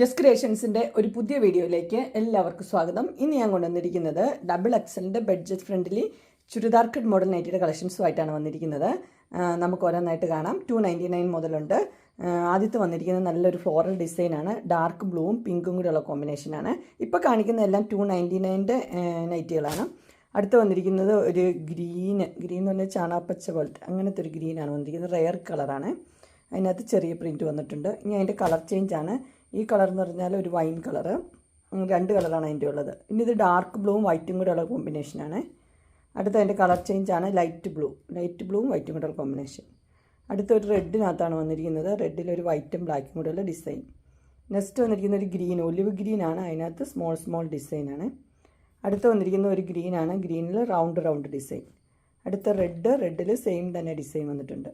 Just ക്രിയേഷൻസിന്റെ ഒരു പുതിയ വീഡിയോയിലേക്ക് എല്ലാവർക്കും സ്വാഗതം. ഇന്ന് ഞാൻ കൊണ്ടുവന്നിരിക്കുന്നത് double എക്സലിന്റെ budget friendly churidar cut model നൈറ്റിയുടെ കളക്ഷൻസുമായിട്ടാണ് വന്നിരിക്കുന്നത്. നമുക്ക് ഓരോന്നായിട്ട് കാണാം. ടു നയന്റി നയൻ മുതലുണ്ട് ആദ്യത്തെ വന്നിരിക്കുന്നത് നല്ലൊരു ഫ്ലോറൽ ഡിസൈനാണ് ഡാർക്ക് ബ്ലൂവും പിങ്കും കൂടെയുള്ള കോമ്പിനേഷനാണ് ഇപ്പോൾ കാണിക്കുന്ന എല്ലാം ടു നയന്റി നയന്റെ നൈറ്റികളാണ് അടുത്ത് വന്നിരിക്കുന്നത് ഒരു ഗ്രീന് ഗ്രീൻ എന്ന് പറഞ്ഞാൽ ചാണാപ്പച്ച പോലത്തെ അങ്ങനത്തെ ഒരു ഗ്രീനാണ് വന്നിരിക്കുന്നത്. റെയർ കളറാണ് അതിനകത്ത് ചെറിയ പ്രിന്റ് വന്നിട്ടുണ്ട്. ഇനി അതിന്റെ കളർ ചേഞ്ചാണ് ഈ കളർ എന്ന് പറഞ്ഞാൽ ഒരു വൈൻ കളർ രണ്ട് കളറാണ് അതിന്റെ ഉള്ളത്. ഇനി ഇത് ഡാർക്ക് ബ്ലൂവും വൈറ്റും കൂടെ ഉള്ള കോമ്പിനേഷനാണ് അടുത്ത അതിന്റെ കളർ ചേഞ്ചാണ് ലൈറ്റ് ബ്ലൂ. ലൈറ്റ് ബ്ലൂവും വൈറ്റും കൂടെ ഉള്ള കോമ്പിനേഷൻ. അടുത്ത ഒരു റെഡിനകത്താണ് വന്നിരിക്കുന്നത്. റെഡിൽ ഒരു വൈറ്റും ബ്ലാക്കും കൂടെ ഉള്ള ഡിസൈൻ. നെക്സ്റ്റ് വന്നിരിക്കുന്ന ഒരു ഗ്രീൻ. ഒലിവ് ഗ്രീനാണ് അതിനകത്ത് സ്മോൾ സ്മോൾ ഡിസൈനാണ് അടുത്ത് വന്നിരിക്കുന്ന ഒരു ഗ്രീനാണ് ഗ്രീനിൽ റൗണ്ട് റൗണ്ട് ഡിസൈൻ. അടുത്ത റെഡ് റെഡിൽ സെയിം തന്നെ ഡിസൈൻ വന്നിട്ടുണ്ട്.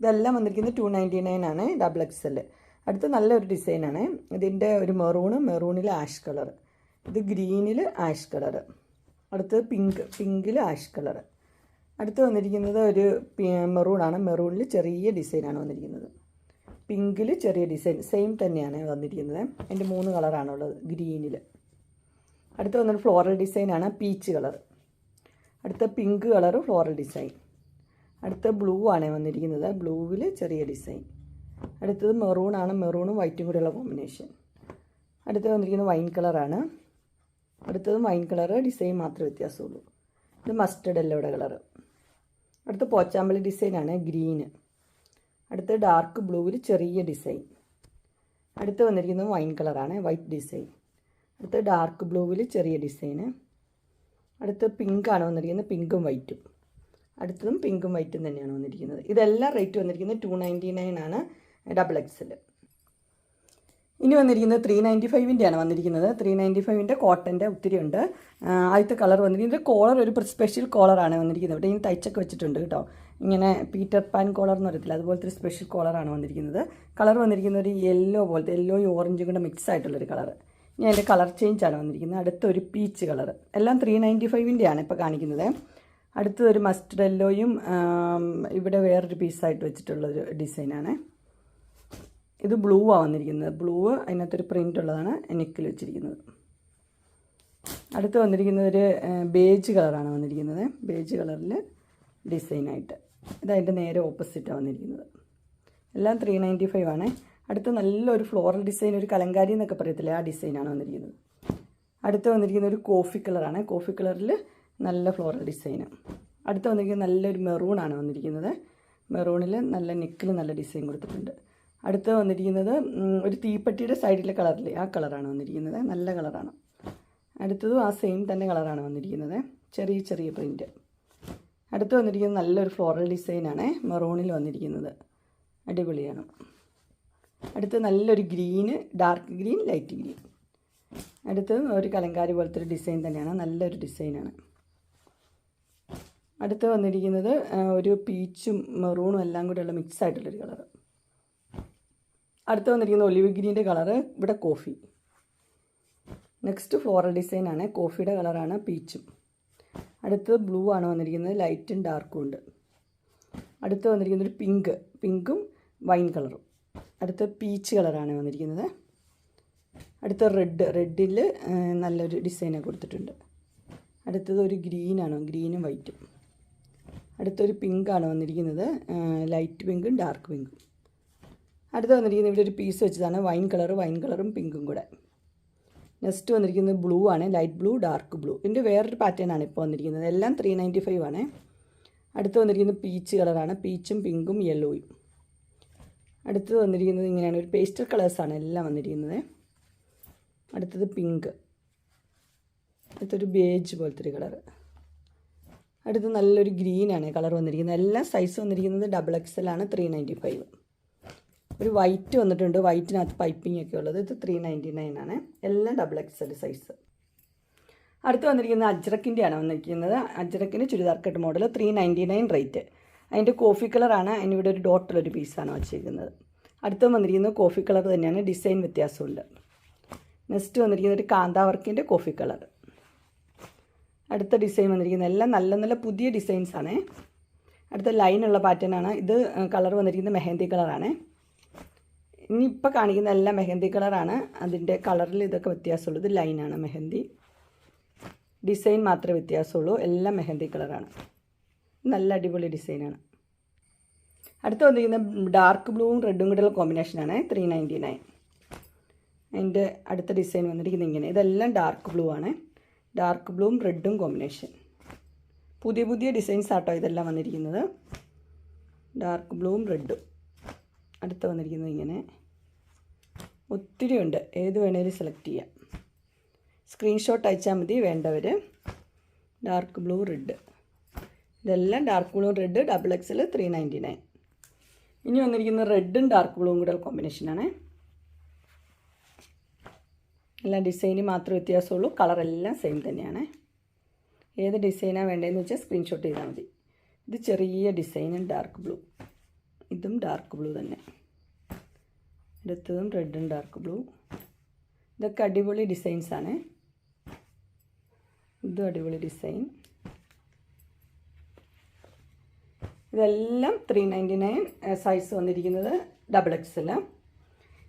ഇതെല്ലാം വന്നിരിക്കുന്നത് ടു നയന്റി നയൻ ആണ്. ഡബിൾ എക്സ് എൽ അടുത്ത നല്ലൊരു ഡിസൈനാണ്. ഇതിന്റെ ഒരു മെറൂണ് മെറൂണിൽ ആഷ് കളർ. ഇത് ഗ്രീനിൽ ആഷ് കളർ. അടുത്തത് പിങ്ക് പിങ്കിൽ ആഷ് കളർ. അടുത്ത് വന്നിരിക്കുന്നത് ഒരു മെറൂണാണ്. മെറൂണിൽ ചെറിയ ഡിസൈനാണ് വന്നിരിക്കുന്നത്. പിങ്കിൽ ചെറിയ ഡിസൈൻ സെയിം തന്നെയാണ് വന്നിരിക്കുന്നത്. അതിന്റെ മൂന്ന് കളറാണുള്ളത് ഗ്രീനിൽ അടുത്ത് വന്നൊരു ഫ്ലോറൽ ഡിസൈനാണ് പീച്ച് കളർ. അടുത്ത പിങ്ക് കളർ ഫ്ലോറൽ ഡിസൈൻ. അടുത്ത ബ്ലൂ ആണ് വന്നിരിക്കുന്നത് ബ്ലൂവിൽ ചെറിയ ഡിസൈൻ. അടുത്തത് മെറൂൺ ആണ്. മെറൂണും വൈറ്റും കൂടെയുള്ള കോമ്പിനേഷൻ അടുത്തത് വന്നിരിക്കുന്നത് വൈൻ കളറാണ് അടുത്തത് വൈൻ കളർ ഡിസൈൻ മാത്രമേ വ്യത്യാസമുള്ളൂ. ഇത് മസ്റ്റർഡ് എല്ലോയുടെ കളറ് അടുത്ത പോച്ചാമ്പലി ഡിസൈനാണ് ഗ്രീന് അടുത്ത് ഡാർക്ക് ബ്ലൂവിൽ ചെറിയ ഡിസൈൻ അടുത്ത് വന്നിരിക്കുന്നത് വൈൻ കളറാണ് വൈറ്റ് ഡിസൈൻ അടുത്ത് ഡാർക്ക് ബ്ലൂവിൽ ചെറിയ ഡിസൈന് അടുത്ത് പിങ്കാണ് വന്നിരിക്കുന്നത് പിങ്കും വൈറ്റും അടുത്തതും പിങ്കും വൈറ്റും തന്നെയാണ് വന്നിരിക്കുന്നത്. ഇതെല്ലാം റേറ്റ് വന്നിരിക്കുന്നത് ടു നയന്റി നയൻ ആണ്. ഡബിൾ എക്സിൽ ഇനി വന്നിരിക്കുന്നത് ത്രീ നയന്റി ഫൈവിന്റെയാണ് വന്നിരിക്കുന്നത്. ത്രീ നയന്റി ഫൈവിന്റെ കോട്ടന്റെ ഒത്തിരി ഉണ്ട്. ആദ്യത്തെ കളർ വന്നിരിക്കുന്നത് കോളർ ഒരു സ്പെഷ്യൽ കോളറാണ് വന്നിരിക്കുന്നത്. ഇവിടെ ഇങ്ങനെ തയ്ച്ചൊക്കെ വെച്ചിട്ടുണ്ട് കേട്ടോ. ഇങ്ങനെ പീറ്റർ പാൻ കോളർ എന്ന് പറയത്തില്ല അതുപോലത്തെ ഒരു സ്പെഷ്യൽ കോളറാണ് വന്നിരിക്കുന്നത്. കളർ വന്നിരിക്കുന്നത് ഒരു യെല്ലോ പോലത്തെ യെല്ലോയും ഓറഞ്ചും കൂടെ മിക്സ് ആയിട്ടുള്ളൊരു കളർ ഇനി അതിന്റെ കളർ ചേഞ്ച് ആണ് വന്നിരിക്കുന്നത്. അടുത്തൊരു പീച്ച് കളർ എല്ലാം ത്രീ നയന്റി ഫൈവിന്റെയാണ് ഇപ്പോൾ കാണിക്കുന്നത്. അടുത്തതൊരു മസ്റ്റർഡ് യെല്ലോയും ഇവിടെ വേറൊരു പീസായിട്ട് വെച്ചിട്ടുള്ളൊരു ഡിസൈനാണ് ഇത് ബ്ലൂ ആണ് വന്നിരിക്കുന്നത്. ബ്ലൂ അതിനകത്തൊരു പ്രിന്റ് ഉള്ളതാണ് നെക്കിൽ വെച്ചിരിക്കുന്നത്. അടുത്ത് വന്നിരിക്കുന്നത് ഒരു ബേജ് കളറാണ് വന്നിരിക്കുന്നത്. ബേജ് കളറിൽ ഡിസൈനായിട്ട് ഇതതിന്റെ നേരെ ഓപ്പോസിറ്റാണ് വന്നിരിക്കുന്നത്. എല്ലാം ത്രീ നയന്റി ഫൈവ് ആണ്. അടുത്ത് നല്ലൊരു ഫ്ലോറൽ ഡിസൈൻ ഒരു കലങ്കാരി എന്നൊക്കെ പറയത്തില്ലേ ആ ഡിസൈനാണ് വന്നിരിക്കുന്നത്. അടുത്ത് വന്നിരിക്കുന്ന ഒരു കോഫി കളറാണ് കോഫി കളറിൽ നല്ല ഫ്ലോറൽ ഡിസൈന് അടുത്ത് വന്നിരിക്കുന്നത് നല്ലൊരു മെറൂണാണ് വന്നിരിക്കുന്നത്. മെറൂണിൽ നല്ല നെക്കിൽ നല്ല ഡിസൈൻ കൊടുത്തിട്ടുണ്ട്. അടുത്ത് വന്നിരിക്കുന്നത് ഒരു തീപ്പെട്ടിയുടെ സൈഡിലെ കളറില്ലേ ആ കളറാണ് വന്നിരിക്കുന്നത്. നല്ല കളറാണ്. അടുത്തതും ആ സെയിം തന്നെ കളറാണ് വന്നിരിക്കുന്നത്. ചെറിയ ചെറിയ പ്രിന്റ് അടുത്ത് വന്നിരിക്കുന്നത് നല്ലൊരു ഫ്ലോറൽ ഡിസൈനാണ്. മെറൂണിൽ വന്നിരിക്കുന്നത്. അടിപൊളിയാണ്. അടുത്ത് നല്ലൊരു green dark green light green. അടുത്ത് ഒരു കലങ്കാരി പോലത്തെ ഒരു ഡിസൈൻ തന്നെയാണ്. നല്ലൊരു ഡിസൈനാണ്. അടുത്ത് വന്നിരിക്കുന്നത് ഒരു പീച്ചും മെറൂണും എല്ലാം കൂടെയുള്ള മിക്സ് ആയിട്ടുള്ളൊരു കളർ അടുത്ത് വന്നിരിക്കുന്ന ഒലിവ് ഗ്രീന്റെ കളറ് ഇവിടെ കോഫി നെക്സ്റ്റ് ഫ്ലോറൽ ആണ്. കോഫിയുടെ കളറാണ് പീച്ചും അടുത്തത് ബ്ലൂ ആണ് വന്നിരിക്കുന്നത് ലൈറ്റും ഡാർക്കും ഉണ്ട്. അടുത്ത് വന്നിരിക്കുന്നത് ഒരു പിങ്ക് പിങ്കും വൈൻ കളറും അടുത്ത പീച്ച് കളറാണ് വന്നിരിക്കുന്നത്. അടുത്ത റെഡ് റെഡിൽ നല്ലൊരു ഡിസൈനൊക്കെ കൊടുത്തിട്ടുണ്ട്. അടുത്തത് ഒരു ഗ്രീനാണ് ഗ്രീനും വൈറ്റും അടുത്തൊരു പിങ്കാണ് വന്നിരിക്കുന്നത് ലൈറ്റ് പിങ്കും ഡാർക്ക് പിങ്കും അടുത്ത് വന്നിരിക്കുന്നത് ഇവിടെ ഒരു പീസ് വെച്ചതാണ്. വൈൻ കളർ വൈൻ കളറും പിങ്കും കൂടെ. നെക്സ്റ്റ് വന്നിരിക്കുന്നത് ബ്ലൂ ആണ്. ലൈറ്റ് ബ്ലൂ ഡാർക്ക് ബ്ലൂ ഇതിന്റെ വേറൊരു പാറ്റേൺ ആണ് ഇപ്പോൾ വന്നിരിക്കുന്നത്. എല്ലാം ത്രീ നയന്റി ഫൈവ് ആണ്. അടുത്ത് വന്നിരിക്കുന്നത് പീച്ച് കളറാണ് പീച്ചും പിങ്കും യെല്ലോയും അടുത്തത് വന്നിരിക്കുന്നത് ഇങ്ങനെയാണ്. ഒരു പേസ്റ്റൽ കളേഴ്സാണ് എല്ലാം വന്നിരിക്കുന്നത്. അടുത്തത് പിങ്ക് അടുത്തൊരു ബേജ് പോലത്തെ ഒരു കളർ അടുത്ത് നല്ലൊരു ഗ്രീനാണ് കളർ വന്നിരിക്കുന്നത്. എല്ലാ സൈസ് വന്നിരിക്കുന്നത് ഡബിൾ എക്സ് എൽ ആണ് ത്രീ നയന്റി ഫൈവ് ഒരു വൈറ്റ് വന്നിട്ടുണ്ട്. വൈറ്റിനകത്ത് പൈപ്പിംഗ് ഒക്കെ ഉള്ളത്. ഇത് ത്രീ നയന്റി നയൻ ആണ്. എല്ലാം ഡബിൾ എക്സൽ സൈസ് അടുത്ത് വന്നിരിക്കുന്നത് അജ്രക്കിന്റെയാണ് വന്നിരിക്കുന്നത്. അജ്രക്കിന്റെ churidar cut model three ninety nine rate അതിന്റെ കോഫി കളറാണ് അതിനിവിടെ ഒരു ഡോട്ടിലൊരു പീസാണ് വച്ചിരിക്കുന്നത്. അടുത്ത് വന്നിരിക്കുന്നത് കോഫി കളർ തന്നെയാണ്. ഡിസൈൻ വ്യത്യാസമുണ്ട്. നെക്സ്റ്റ് വന്നിരിക്കുന്ന ഒരു കാന്താവർക്കിന്റെ കോഫി കളർ അടുത്ത ഡിസൈൻ വന്നിരിക്കുന്നത് എല്ലാം നല്ല നല്ല പുതിയ ഡിസൈൻസ് ആണ്. അടുത്ത ലൈനുള്ള പാറ്റേൺ ആണ്. ഇത് കളർ വന്നിരിക്കുന്നത് മെഹന്തി കളറാണ് ഇനി ഇപ്പോൾ കാണിക്കുന്ന എല്ലാം മെഹന്തി കളറാണ്. അതിന്റെ കളറിൽ ഇതൊക്കെ വ്യത്യാസമുള്ളൂ. ഇത് ലൈനാണ് മെഹന്തി. ഡിസൈൻ മാത്രമേ വ്യത്യാസമുള്ളൂ. എല്ലാം മെഹന്തി കളറാണ്. നല്ല അടിപൊളി ഡിസൈനാണ്. അടുത്ത് വന്നിരിക്കുന്ന ഡാർക്ക് ബ്ലൂവും റെഡും കൂടെയുള്ള കോമ്പിനേഷനാണ് ത്രീ നയന്റി നയൻ. അതിന്റെ അടുത്ത ഡിസൈൻ വന്നിരിക്കുന്നത് ഇങ്ങനെ. ഇതെല്ലാം ഡാർക്ക് ബ്ലൂ ആണ്. ഡാർക്ക് ബ്ലൂവും റെഡും കോമ്പിനേഷൻ. പുതിയ പുതിയ ഡിസൈൻസ് ആട്ടോ ഇതെല്ലാം വന്നിരിക്കുന്നത്. ഡാർക്ക് ബ്ലൂവും റെഡും. അടുത്ത് വന്നിരിക്കുന്നത് ഇങ്ങനെ. ഒത്തിരി ഉണ്ട് ഏത് വേണേലും സെലക്ട് ചെയ്യാം. സ്ക്രീൻഷോട്ട് അയച്ചാൽ മതി വേണ്ടവർ ഡാർക്ക് ബ്ലൂ റെഡ് ഇതെല്ലാം dark blue red double XL three ninety nine ഇനി വന്നിരിക്കുന്നത് റെഡും ഡാർക്ക് ബ്ലൂവും കൂടെ കോമ്പിനേഷനാണ് എല്ലാം ഡിസൈന് മാത്രമേ വ്യത്യാസമുള്ളൂ. കളറെല്ലാം സെയിം തന്നെയാണ്. ഏത് ഡിസൈനാണ് വേണ്ടതെന്ന് വെച്ചാൽ സ്ക്രീൻഷോട്ട് ചെയ്താൽ മതി. ഇത് ചെറിയ ഡിസൈനും ഡാർക്ക് ബ്ലൂ ഇതും ഡാർക്ക് ബ്ലൂ തന്നെ. അടുത്തതും റെഡും ഡാർക്ക് ബ്ലൂ ഇതൊക്കെ അടിപൊളി ഡിസൈൻസാണ് ഇതും അടിപൊളി ഡിസൈൻ ഇതെല്ലാം ത്രീ നയന്റി നയൻ സൈസ് വന്നിരിക്കുന്നത് ഡബിൾ എക്സ്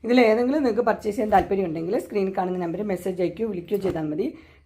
ഇതിൽ ഏതെങ്കിലും നിങ്ങൾക്ക് പർച്ചേസ് ചെയ്യാൻ താല്പര്യം ഉണ്ടെങ്കിൽ സ്ക്രീനിൽ കാണുന്ന നമ്പർ മെസ്സേജ് അയക്കുകയോ വിളിക്കുകയോ ചെയ്താൽ മതി.